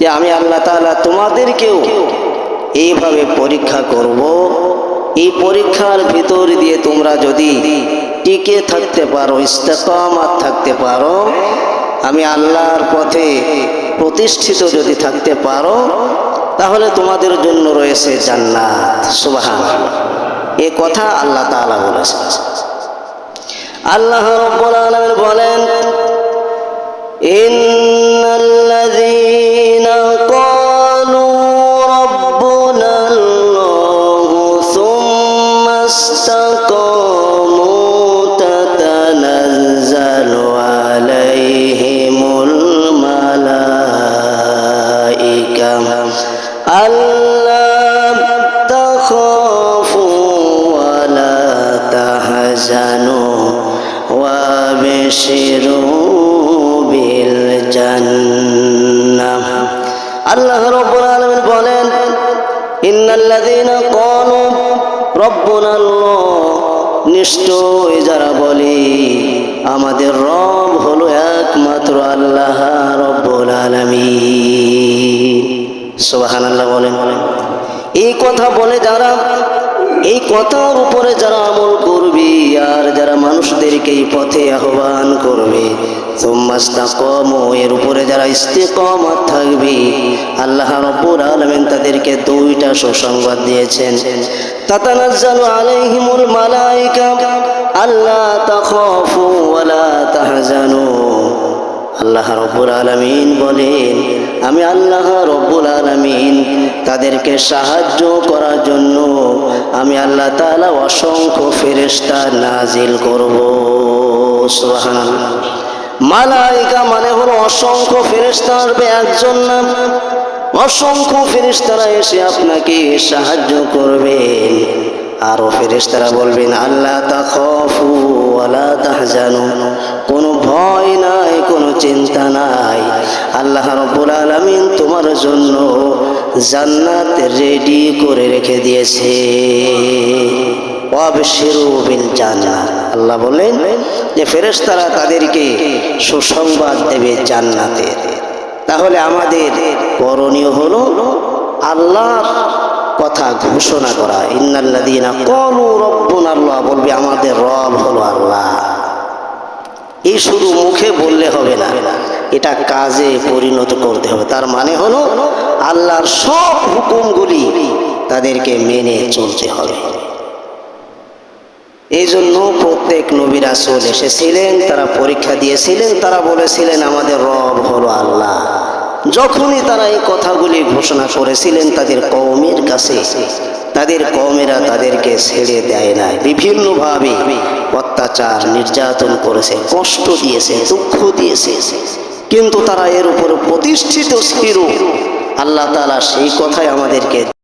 যে আমি আল্লাহ তাআলা তোমাদেরকেও এইভাবে পরীক্ষা করব। এই পরীক্ষার ভিতর দিয়ে তোমরা যদি টিকে থাকতে পারো, ইস্তেকামাত থাকতে পারো, আমি আল্লাহর পথে প্রতিষ্ঠিত যদি থাকতে পারো, তাহলে তোমাদের জন্য রয়েছে জান্নাত। সুবাহান এ কথা আল্লাহ তাআলা বলেছেন। আল্লাহ রব্বুল আলামিন বলেন ইন্নাল্লাযীনা আল্লাহ রব্বুল আলামিন বলেন ইন্নাল্লাযীনা ক্বালু রব্বুনা আল্লাহ নিশ্চয় যারা বলে, আমাদের রব হলো একমাত্র আল্লাহ রব্বুল আলামিন। সুবহানাল্লাহ বলে এই কথা বলে যারা এই কথার উপরে যারা আমল করবে আর যারা মানুষদেরকে এই পথে আহ্বান করবে এর উপরে যারা ইস্তেকমত থাকবে, আল্লাহ রব্বুল আলমিন তাদেরকে দুইটা সুসংবাদ দিয়েছেন। তাতানাজ্জালু আলাইহিমুল মালাইকা আল্লাহ তাখাফু ওয়ালা তাহজানু। আল্লাহ রব্বুল আলমিন বলেন, আমি আল্লাহ রব্বুল তাদেরকে সাহায্য করার জন্য আমি আল্লাহ তাআলা অসংখ্য ফেরেশতা নাজিল করব। মালাইকা মানে হলো অসংখ্য ফেরেশতা আসবে একজন না। অসংখ্য ফেরেশতারা এসে আপনাকে সাহায্য করবেন। আরও ফেরেশতারা বলবেন আল্লাহ তা তাখফু ওয়ালা তাহজানু। কোনো ভয় চিন্তা নাই। আল্লাহ রব্বুল আলামিন তোমার জন্য জান্নাত রেডি করে রেখে দিয়েছে। জান্নাত আল্লাহ বলেন যে, ফেরেশতারা তাদেরকে সুসংবাদ দেবে জান্নাতের। তাহলে আমাদের করণীয় হলো আল্লাহর কথা ঘোষণা করা। ইন্নাল্লাদিনা কলু রব্বুন, আল্লাহ বলবে, আমাদের রব হলো আল্লাহ। এই শুধু মুখে বললে হবে না, এটা কাজে পরিণত করতে হবে। তার মানে হলো, আল্লাহর সব হুকুমগুলি তাদেরকে মেনে চলতে হবে। এই জন্য প্রত্যেক নবী রাসূল এসেছিলেন, তারা পরীক্ষা দিয়েছিলেন, তারা বলেছিলেন, আমাদের রব হলো আল্লাহ। যখনই তারা এই কথাগুলি ঘোষণা করেছিলেন, তাদের কওমের কাছে, তাদের কওমেরা তাদেরকে ছেড়ে দেয় না বিভিন্নভাবে অত্যাচার, নির্যাতন করেছে, কষ্ট দিয়েছে, দুঃখ দিয়েছে। কিন্তু তারা এর উপর প্রতিষ্ঠিত ছিল। আল্লাহ তালা সেই কথাই আমাদেরকে